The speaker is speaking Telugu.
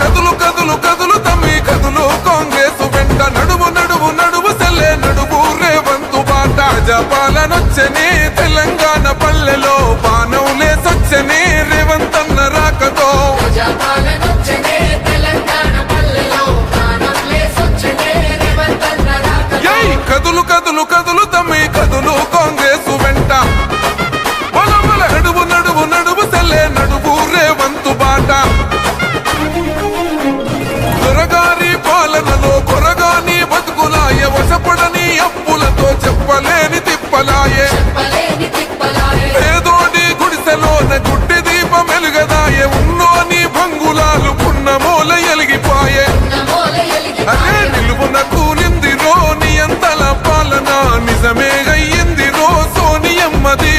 కదులు కదులు కదులు తమ్మి కదులు కాంగ్రెస్ వెంట నడుము నడుము నడుము సెల్లే నడుము రేవంతు బాట జపాలనొచ్చని తెలంగాణ పల్లెలో పానం లేసొచ్చని రేవంతన్న రాకతో. కదులు కదులు కదులు తమ్మి కదులు కాంగ్రెస్ మూల ఎలిగిపోయే. అదే నిలువున కూలింది రో నీ పాలన నిజమే అయ్యింది రో సోనియమ్మది